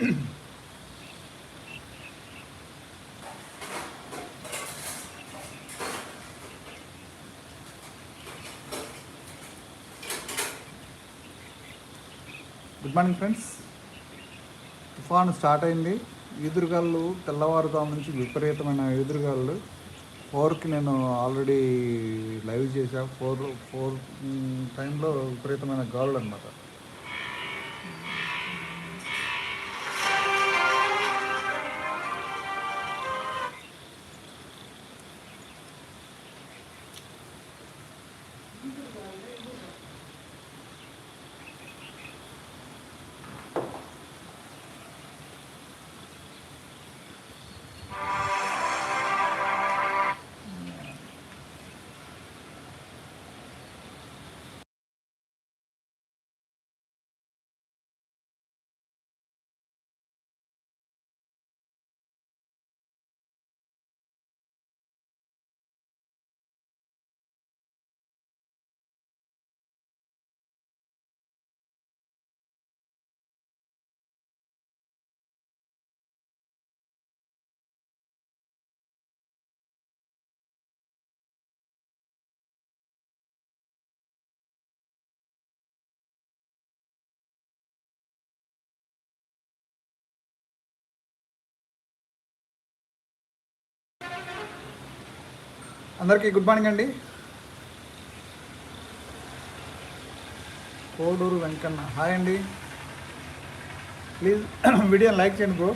Good morning friends తుఫాను start అయింది. ఎదురుగాళ్ళు తెల్లవారుదాం నుంచి విపరీతమైన ఎదురుగాళ్ళు ఫోర్కి నేను ఆల్రెడీ లైవ్ చేశా. ఫోర్ ఫోర్ టైంలో విపరీతమైన గాలులు అనమాట అందరికీ గుడ్ మార్నింగ్ అండి. కోడూరు వెంకన్న. హాయ్ అండి. ప్లీజ్ వీడియో లైక్ చేయండి బ్రో.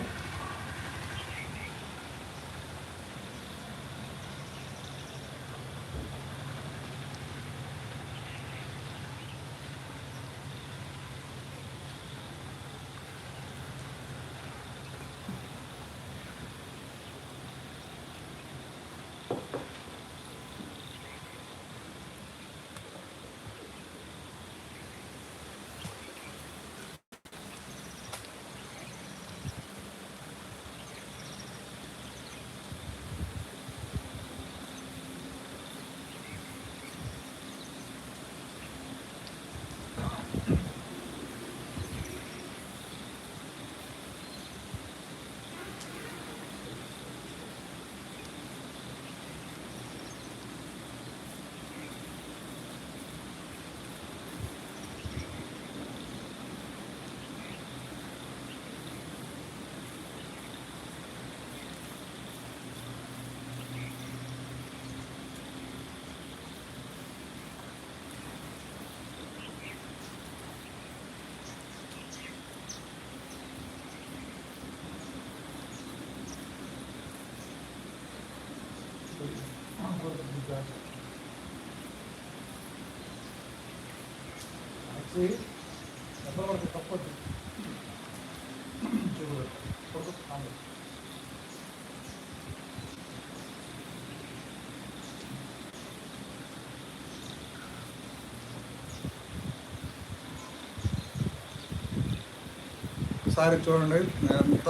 ఒకసారి చూడండి ఎంత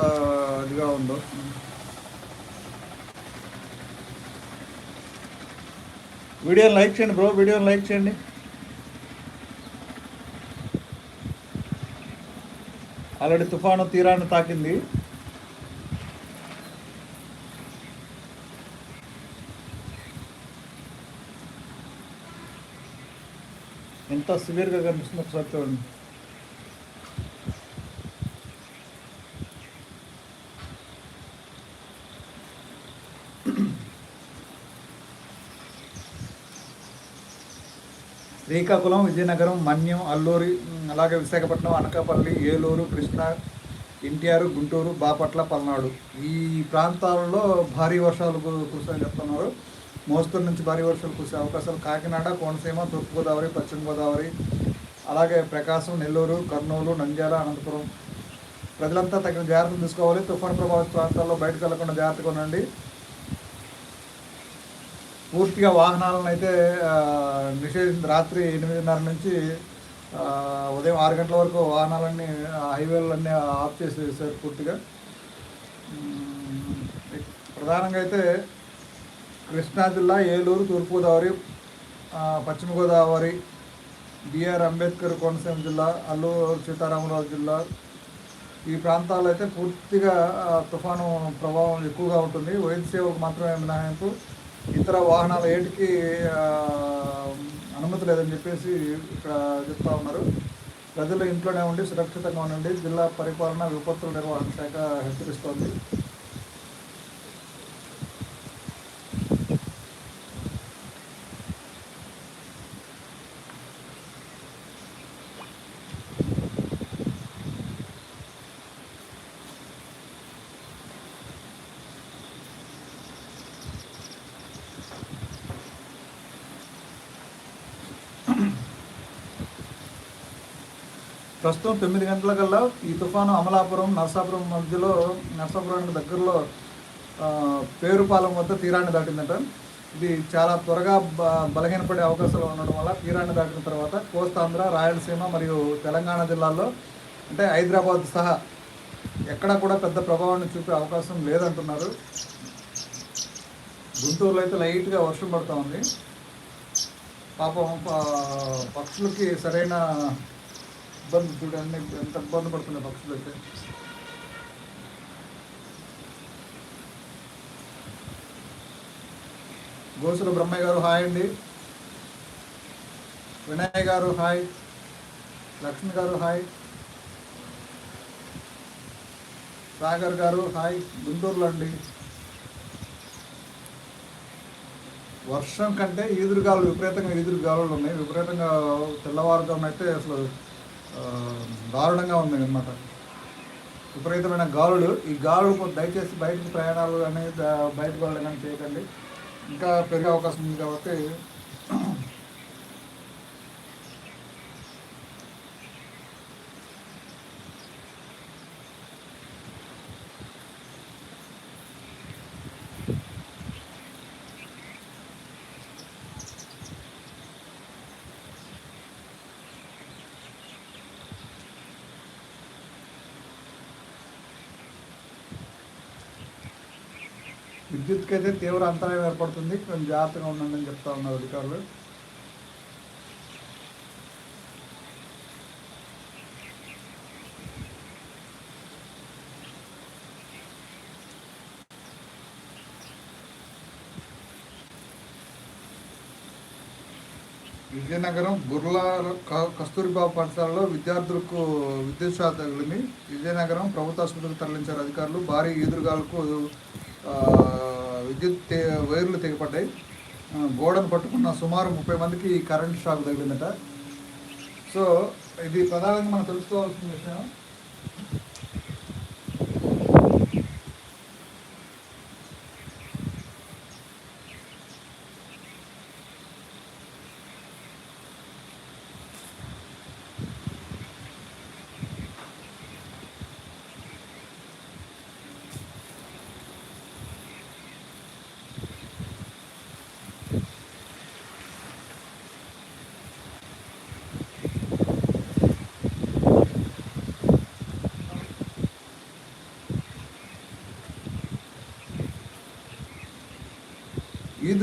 ఇదిగా ఉందో. వీడియోని లైక్ చేయండి బ్రో వీడియోని లైక్ చేయండి. ఆల్రెడీ తుఫాను తీరాన్ని తాకింది. ఎంత సివియర్గా కనిపిస్తుంది ఒకసారి చూడండి. శ్రీకాకుళం విజయనగరం మన్యం అల్లూరి అలాగే విశాఖపట్నం అనకాపల్లి ఏలూరు కృష్ణా ఎన్టీఆర్ గుంటూరు బాపట్ల పల్నాడు. ఈ ప్రాంతాలలో భారీ వర్షాలు కు- కురుస్తాయని చెప్తున్నారు. మోస్తరు నుంచి భారీ వర్షాలు కురిసే అవకాశాలు కాకినాడ కోనసీమ తూర్పుగోదావరి పశ్చిమ గోదావరి అలాగే ప్రకాశం నెల్లూరు కర్నూలు నంద్యాల అనంతపురం. ప్రజలంతా తగిన జాగ్రత్తలు తీసుకోవాలి. తుఫాను ప్రభావిత ప్రాంతాల్లో బయటకు వెళ్ళకుండా జాగ్రత్తగా ఉండండి. పూర్తిగా వాహనాలను అయితే ఆ, నిషేధించి రాత్రి ఎనిమిదిన్నర నుంచి ఉదయం ఆరు గంటల వరకు వాహనాలన్నీ హైవేలన్నీ ఆఫ్ చేసేసారు పూర్తిగా. ప్రధానంగా అయితే కృష్ణా జిల్లా ఏలూరు తూర్పుగోదావరి పశ్చిమ గోదావరి బిఆర్ అంబేద్కర్ కోనసీమ జిల్లా అల్లూరు సీతారామరాజు జిల్లా. ఈ ప్రాంతాల్లో అయితే పూర్తిగా తుఫాను ప్రభావం ఎక్కువగా ఉంటుంది. వైద్య సేవకు మాత్రమే మినహాయింపు. ఇతర వాహనాల ఏటికి అనుమతి లేదని చెప్పేసి ఇక్కడ చెప్తా ఉన్నారు. ప్రజలు ఇంట్లోనే ఉండి సురక్షితంగా ఉండండి. జిల్లా పరిపాలన విపత్తుల నిర్వహణ శాఖ హెచ్చరిస్తోంది. ప్రస్తుతం తొమ్మిది గంటలకల్లా ఈ తుఫాను అమలాపురం నరసాపురం మధ్యలో నరసాపురానికి దగ్గరలో పేరుపాలెం వద్ద తీరాన్ని దాటిందట. ఇది చాలా త్వరగా బ- బలహీనపడే అవకాశాలు ఉండడం వల్ల తీరాన్ని దాటిన తర్వాత కోస్తాంధ్ర రాయలసీమ మరియు తెలంగాణ జిల్లాల్లో అంటే హైదరాబాద్ సహా ఎక్కడా కూడా పెద్ద ప్రభావాన్ని చూపే అవకాశం లేదంటున్నారు. గుంటూరులో అయితే లైట్గా వర్షం పడుతూ ఉంది. పాపం పక్షులకి సరైన ఇబ్బంది చూడండి ఎంత ఇబ్బంది పడుతున్నాయి పక్షులు అయితే. గోసుల బ్రహ్మయ్య గారు హాయ్ అండి. వినయ్ గారు హాయ్. లక్ష్మి గారు హాయ్. సాగర్ గారు హాయ్. గుంటూరులో అండి. వర్షం కంటే ఈదురుగాలు విపరీతంగా ఈదురుగాలు ఉన్నాయి. విపరీతంగా తెల్లవారుజామున అయితే అసలు దారుణంగా ఉంది అనమాట విపరీతమైన గాలులు. ఈ గాలులు కొంచెం దయచేసి బయటకు ప్రయాణాలు కానీ బయటకు వెళ్ళడం కానీ చేయకండి. ఇంకా పెరిగే అవకాశం ఉంది కాబట్టి విద్యుత్కి అయితే తీవ్ర అంతరాయం ఏర్పడుతుంది. కొంచెం జాగ్రత్తగా ఉండండి అని చెప్తా ఉన్నారు అధికారులు. విజయనగరం బుర్లా క- కస్తూరిబా పాఠశాలలో విద్యార్థులకు విద్యుత్ షాక్ తగిలింది విజయనగరం ప్రభుత్వ ఆసుపత్రికి తరలించారు అధికారులు. భారీ ఎదురుగాలకు విద్యుత్ వైర్లు తెగపడ్డాయి. గోడను పట్టుకున్న సుమారు ముప్పై మందికి కరెంట్ షాక్ తగిలిందట. సో ఇది ప్రధానంగా మనం తెలుసుకోవాల్సిన విషయం.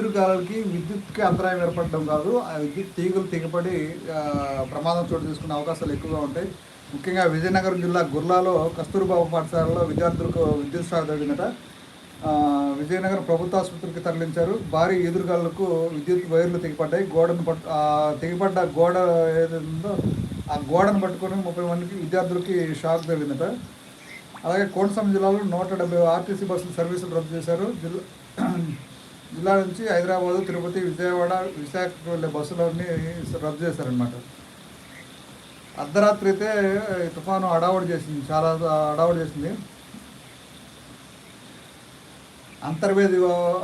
ఈదురుగాలకి విద్యుత్కి అంతరాయం ఏర్పడడం కాదు. ఆ విద్యుత్ తీగలు తెగపడి ప్రమాదం చోటు తీసుకునే అవకాశాలు ఎక్కువగా ఉంటాయి. ముఖ్యంగా విజయనగరం జిల్లా గుర్లాలో కస్తూరిబాబు పాఠశాలలో విద్యార్థులకు విద్యుత్ షాక్ తగిలిందట విజయనగరం ప్రభుత్వ ఆసుపత్రికి తరలించారు. భారీ ఎదురుగాళ్ళకు విద్యుత్ వైర్లు తెగిపడ్డాయి గోడను పట్టు తెగిపడ్డ గోడ ఏదైందో ఆ గోడను పట్టుకొని ముప్పై మందికి విద్యార్థులకి షాక్ తగిలిందట అలాగే కోనసీమ జిల్లాలో నూట డెబ్బై ఆర్టీసీ బస్సులు సర్వీసులు రద్దు చేశారు. జిల్లా జిల్లా నుంచి హైదరాబాద్ తిరుపతి విజయవాడ విశాఖకు వెళ్ళే బస్సులన్నీ రద్దు చేశారనమాట అర్ధరాత్రి అయితే ఈ తుఫాను అడావుడి చేసింది చాలా అడావుడి చేసింది. అంతర్వేది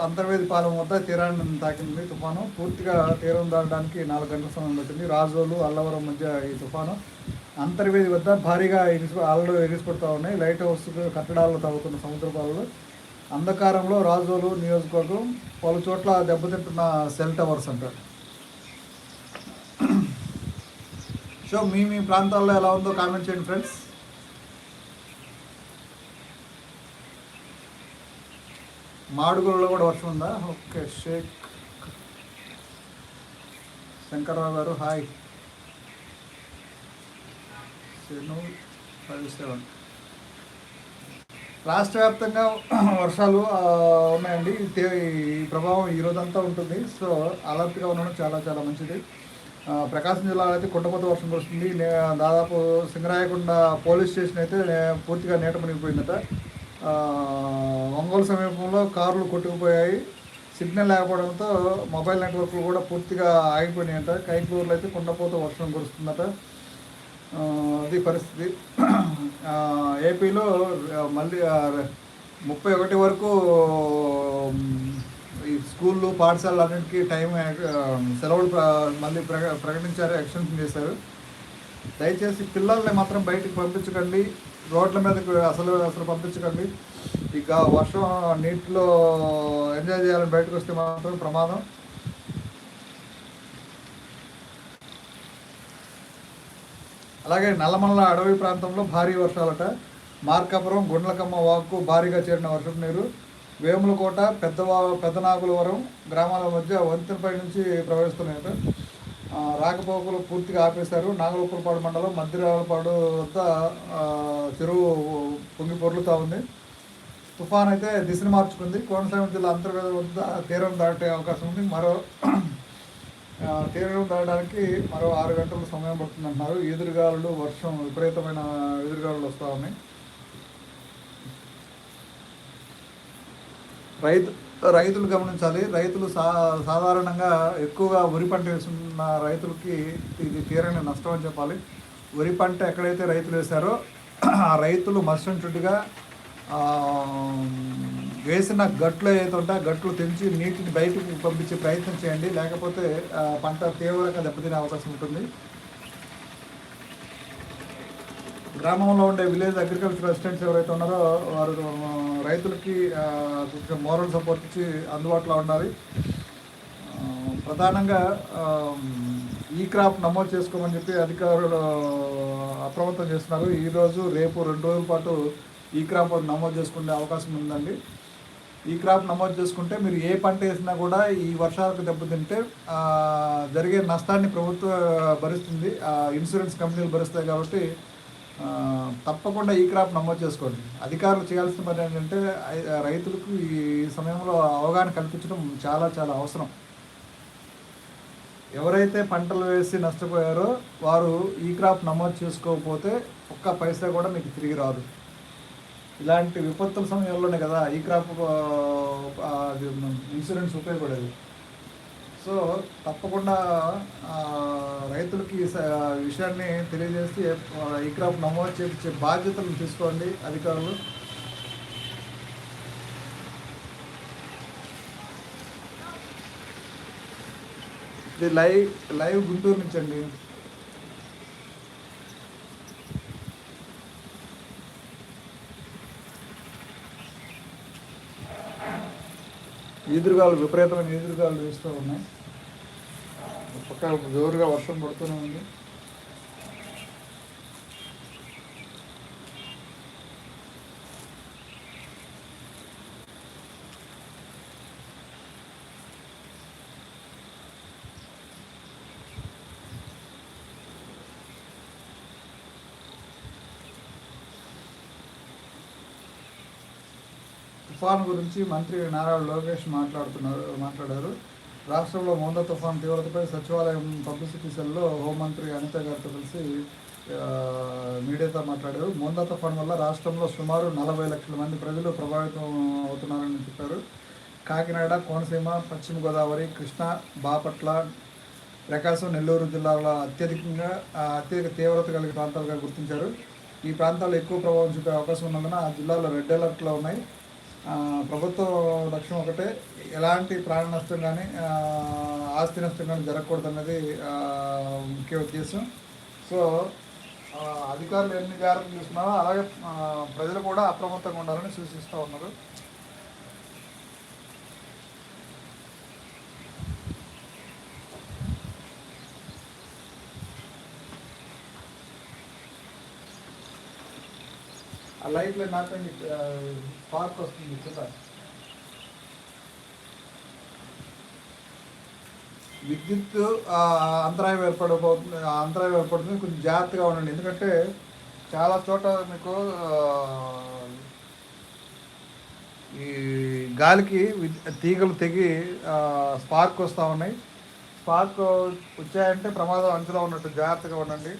అంతర్వేది పాలెం వద్ద తీరాన్ని తాకింది తుఫాను. పూర్తిగా తీరం దాటడానికి నాలుగు గంటల సమయం పట్టింది. రాజోలు అల్లవరం మధ్య ఈ తుఫాను. అంతర్వేది వద్ద భారీగా ఎగిసి అలలు ఎగిసిపడుతూ ఉన్నాయి. లైట్ హౌస్ కట్టడాలు తవ్వుతున్న సముద్ర పాలలు అంధకారంలో రాజోలు నియోజకవర్గం పలు చోట్ల దెబ్బతింటున్న సెల్ టవర్స్ అంటారు. సో మీ మీ ప్రాంతాల్లో ఎలా ఉందో కామెంట్ చేయండి ఫ్రెండ్స్. మాడుగులలో కూడా వర్షం ఉందా? ఓకే షేక్. శంకర్రావు గారు హాయ్. Seven five seven. రాష్ట్ర వ్యాప్తంగా వర్షాలు ఉన్నాయండి. ఈ ఈ ప్రభావం ఈ రోజంతా ఉంటుంది. సో అలర్ట్గా ఉండడం చాలా చాలా మంచిది. ప్రకాశం జిల్లాలో అయితే కుండపోత వర్షం కురుస్తుంది. దాదాపు సింగరాయకొండ పోలీస్ స్టేషన్ అయితే పూర్తిగా నీట మునిగిపోయిందట. ఒంగోలు సమీపంలో కార్లు కొట్టుకుపోయాయి. సిగ్నల్ లేకపోవడంతో మొబైల్ నెట్వర్క్లు కూడా పూర్తిగా ఆగిపోయినాయంట. కైకూరులో అయితే కుండపోత వర్షం కురుస్తుందట. అది పరిస్థితి. ఏపీలో మళ్ళీ ముప్పై ఒకటి వరకు ఈ స్కూళ్ళు పాఠశాలలు అన్నింటికీ టైం సెలవులు మళ్ళీ ప్రక ప్రకటించారు ఎక్స్టెన్షన్ చేశారు. దయచేసి పిల్లల్ని మాత్రం బయటకు పంపించకండి. రోడ్ల మీదకు అసలు అసలు పంపించకండి. ఇక వర్షం నీటిలో ఎంజాయ్ చేయాలని బయటకు వస్తే మాత్రం ప్రమాదం. అలాగే నల్లమల్ల అడవి ప్రాంతంలో భారీ వర్షాలట. మార్కాపురం గుండ్లకమ్మ వాక్కు భారీగా చేరిన వర్షపు నీరు. వేములకోట పెద్ద పెద్దనాగులవరం గ్రామాల మధ్య వంతెనపై నుంచి ప్రవహిస్తున్నాయట. రాకపోకలు పూర్తిగా ఆపేశారు. నాగలోపురపాడు మండలం మధ్యరాలపాడు వద్ద చెరువు పొంగి పొర్లుతూ ఉంది. తుఫాన్ అయితే దిశను మార్చుకుంది. కోనసీమ జిల్లా అంతర్గత వద్ద తీరం దాటే అవకాశం ఉంది. మరో తీరం దాటడానికి మరో ఆరు గంటల సమయం పడుతుందంటున్నారు. ఎదురుగాలులు వర్షం విపరీతమైన ఎదురుగాలులు వస్తూ ఉన్నాయి. రైతు రైతులు గమనించాలి. రైతులు సా సాధారణంగా ఎక్కువగా వరి పంట వేస్తున్న రైతులకి ఇది తీరని నష్టం అని చెప్పాలి. వరి పంట ఎక్కడైతే రైతులు వేశారో ఆ రైతులు మస్టన్ చుట్టుగా వేసిన గట్లు ఏదైతే ఉంటే ఆ గట్లు తెంచి నీటిని బయటకు పంపించే ప్రయత్నం చేయండి. లేకపోతే పంట తీవ్రంగా దెబ్బతినే అవకాశం ఉంటుంది. గ్రామంలో ఉండే విలేజ్ అగ్రికల్చర్ అసిస్టెంట్స్ ఎవరైతే ఉన్నారో వారు రైతులకి కొంచెం మోరల్ సపోర్ట్ ఇచ్చి అందుబాటులో ఉండాలి. ప్రధానంగా ఈ క్రాప్ నమోదు చేసుకోమని చెప్పి అధికారులు అప్రమత్తం చేస్తున్నారు. ఈరోజు రేపు రెండు రోజుల పాటు ఈ క్రాప్ నమోదు చేసుకునే అవకాశం ఉందండి. ఈ క్రాప్ నమోదు చేసుకుంటే మీరు ఏ పంట వేసినా కూడా ఈ వర్షాలకు దెబ్బతింటే జరిగే నష్టాన్ని ప్రభుత్వం భరిస్తుంది. ఆ, ఇన్సూరెన్స్ కంపెనీలు భరిస్తాయి కాబట్టి తప్పకుండా ఈ క్రాప్ నమోదు చేసుకోండి. అధికారులు చేయాల్సిన పని ఏంటంటే రైతులకు ఈ సమయంలో అవగాహన కల్పించడం చాలా చాలా అవసరం. ఎవరైతే పంటలు వేసి నష్టపోయారో వారు ఈ క్రాప్ నమోదు చేసుకోకపోతే ఒక్క పైసా కూడా మీకు తిరిగి రాదు. ఇలాంటి విపత్తుల సమయంలోనే కదా ఈ క్రాప్ అది ఇన్సూరెన్స్ ఉపయోగపడేది. సో తప్పకుండా రైతులకి విషయాన్ని తెలియజేసి ఈ క్రాప్ నమోదు చేయించే బాధ్యతలు తీసుకోండి అధికారులు. ఇది లైవ్ లైవ్ గుంటూరు నుంచి అండి ఈదురుగాలు విపరీతమైన ఈదురుగాలు వేస్తూ ఉన్నాయి. పక్క జోరుగా వర్షం పడుతూనే ఉంది. తుఫాన్ గురించి మంత్రి నారా లోకేష్ మాట్లాడుతున్నారు మాట్లాడారు. రాష్ట్రంలో మోందా తుఫాన్ తీవ్రతపై సచివాలయం పబ్లిసిటీ సెల్లో హోంమంత్రి అనిత గారితో కలిసి మీడియాతో మాట్లాడారు. మోందా తుఫాన్ వల్ల రాష్ట్రంలో సుమారు నలభై లక్షల మంది ప్రజలు ప్రభావితం అవుతున్నారని చెప్పారు. కాకినాడ కోనసీమ పశ్చిమ గోదావరి కృష్ణా బాపట్ల ప్రకాశం నెల్లూరు జిల్లాల అత్యధికంగా అత్యధిక తీవ్రత కలిగిన ప్రాంతాలుగా గుర్తించారు. ఈ ప్రాంతాల్లో ఎక్కువ ప్రభావం చూపే అవకాశం ఉన్నందున ఆ జిల్లాలో రెడ్ అలర్ట్లో ఉన్నాయి. ప్రభుత్వ లక్ష్యం ఒకటే ఎలాంటి ప్రాణ నష్టం కానీ ఆస్తి నష్టం కానీ జరగకూడదు అన్నది ముఖ్య ఉద్దేశం. సో అధికారులు ఎన్ని జాగ్రత్తలు తీసుకున్నారో అలాగే ప్రజలు కూడా అప్రమత్తంగా ఉండాలని సూచిస్తూ ఉన్నారు. ఆ లైట్లో నాకండి పార్క్ వస్తుంది కింద విద్యుత్ అంతరాయం ఏర్పడబోతుంది అంతరాయం ఏర్పడుతుంది. కొంచెం జాగ్రత్తగా ఉండండి. ఎందుకంటే చాలా చోట మీకు ఈ గాలికి తీగలు తెగి స్పార్క్ వస్తూ ఉన్నాయి. స్పార్క్ వచ్చాయంటే ప్రమాదం అంచులో ఉన్నట్టు జాగ్రత్తగా ఉండండి.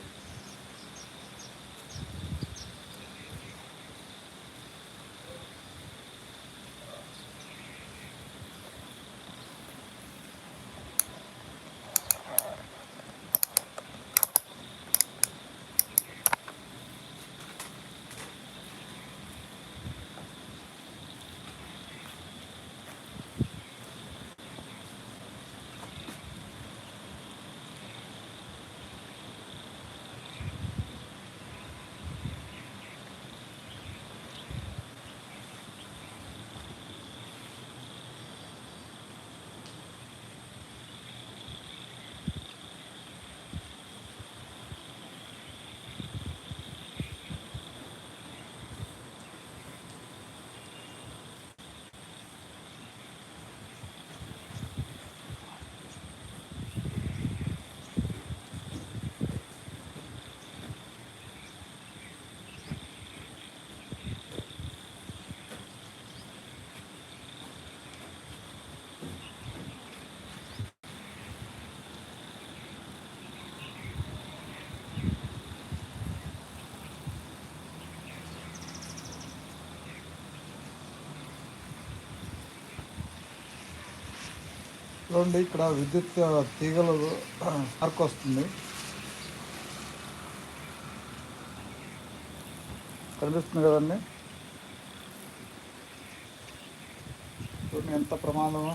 చూడండి ఇక్కడ విద్యుత్ తీగలు స్పార్క్ వస్తుంది. కనిపిస్తుంది కదండి. చూడండి ఎంత ప్రమాదమో.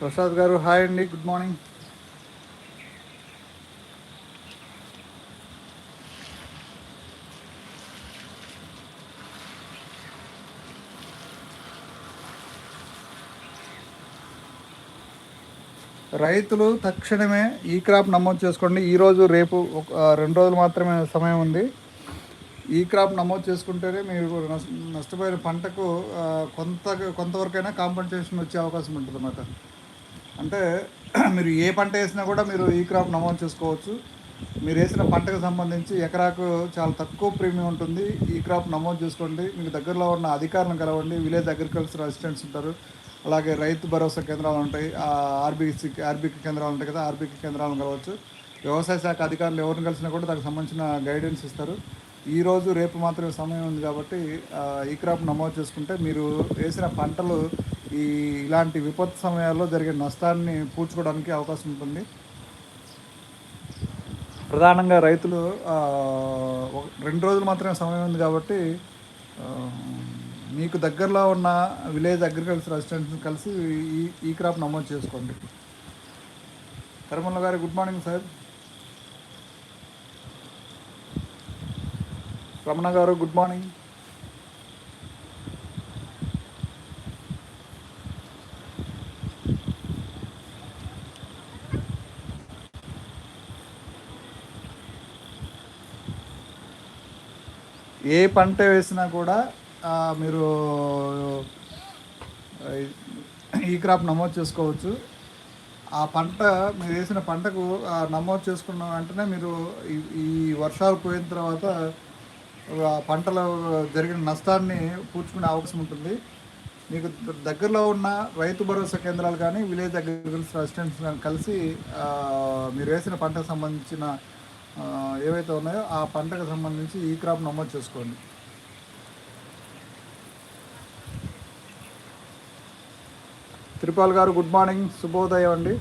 ప్రసాద్ గారు హాయ్ అండి గుడ్ మార్నింగ్. రైతులు తక్షణమే ఈ క్రాప్ నమోదు చేసుకోండి. ఈరోజు రేపు ఒక రెండు రోజులు మాత్రమే సమయం ఉంది. ఈ క్రాప్ నమోదు చేసుకుంటేనే మీరు నష్ట- నష్టపోయిన పంటకు కొంత కొంతవరకైనా కాంపన్సేషన్ వచ్చే అవకాశం ఉంటుంది అన్నమాట అంటే మీరు ఏ పంట వేసినా కూడా మీరు ఈ క్రాప్ నమోదు చేసుకోవచ్చు. మీరు వేసిన పంటకు సంబంధించి ఎకరాకు చాలా తక్కువ ప్రీమియం ఉంటుంది. ఈ క్రాప్ నమోదు చేసుకోండి. మీకు దగ్గరలో ఉన్న అధికారులను కలవండి. విలేజ్ అగ్రికల్చర్ అసిస్టెంట్స్ ఉంటారు. అలాగే రైతు భరోసా కేంద్రాలు ఉంటాయి. ఆర్బీసీ ఆర్బీకి కేంద్రాలు ఉంటాయి కదా ఆర్బీకి కేంద్రాలను కలవచ్చు. వ్యవసాయ శాఖ అధికారులు ఎవరిని కలిసినా కూడా దానికి సంబంధించిన గైడెన్స్ ఇస్తారు. ఈరోజు రేపు మాత్రమే సమయం ఉంది కాబట్టి ఈ క్రాప్ నమోదు చేసుకుంటే మీరు వేసిన పంటలు ఈ ఇలాంటి విపత్తు సమయాల్లో జరిగే నష్టాన్ని పూడ్చుకోవడానికి అవకాశం ఉంటుంది. ప్రధానంగా రైతులు రెండు రోజులు మాత్రమే సమయం ఉంది కాబట్టి మీకు దగ్గరలో ఉన్న విలేజ్ అగ్రికల్చర్ అసిస్టెంట్ని కలిసి ఈ ఈ క్రాప్ నమోదు చేసుకోండి. కరమల్ల గారు గుడ్ మార్నింగ్ సార్. రమణ గారు గుడ్ మార్నింగ్ ఏ పంట వేసినా కూడా మీరు ఈ క్రాప్ నమోదు చేసుకోవచ్చు. ఆ పంట మీరు వేసిన పంటకు నమోదు చేసుకున్న వెంటనే మీరు ఈ- వర్షాలు పోయిన తర్వాత పంటలో జరిగిన నష్టాన్ని పూడ్చుకునే అవకాశం ఉంటుంది. మీకు దగ్గరలో ఉన్న రైతు భరోసా కేంద్రాలు కానీ విలేజ్ అగ్రికల్చర్ అసిస్టెంట్స్ కానీ కలిసి మీరు వేసిన పంటకు సంబంధించిన ఏవైతే ఉన్నాయో ఆ పంటకు సంబంధించి ఈ క్రాప్ నమోదు చేసుకోండి. త్రిపాల్ గారు గుడ్ మార్నింగ్. శుభోదయం అండి.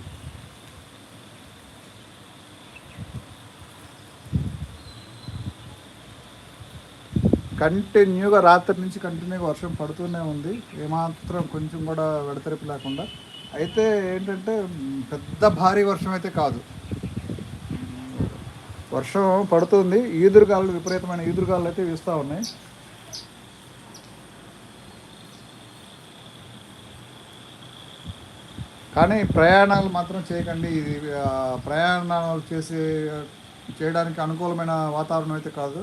కంటిన్యూగా రాత్రి నుంచి కంటిన్యూగా వర్షం పడుతూనే ఉంది. ఏమాత్రం కొంచెం కూడా విడతెరిపి లేకుండా. అయితే ఏంటంటే పెద్ద భారీ వర్షం అయితే కాదు. వర్షం పడుతుంది. ఈదురుగాలు విపరీతమైన ఈదురుగాలు అయితే వీస్తూ ఉన్నాయి. కానీ ప్రయాణాలు మాత్రం చేయకండి. ఇది ప్రయాణాలు చేసే చేయడానికి అనుకూలమైన వాతావరణం అయితే కాదు.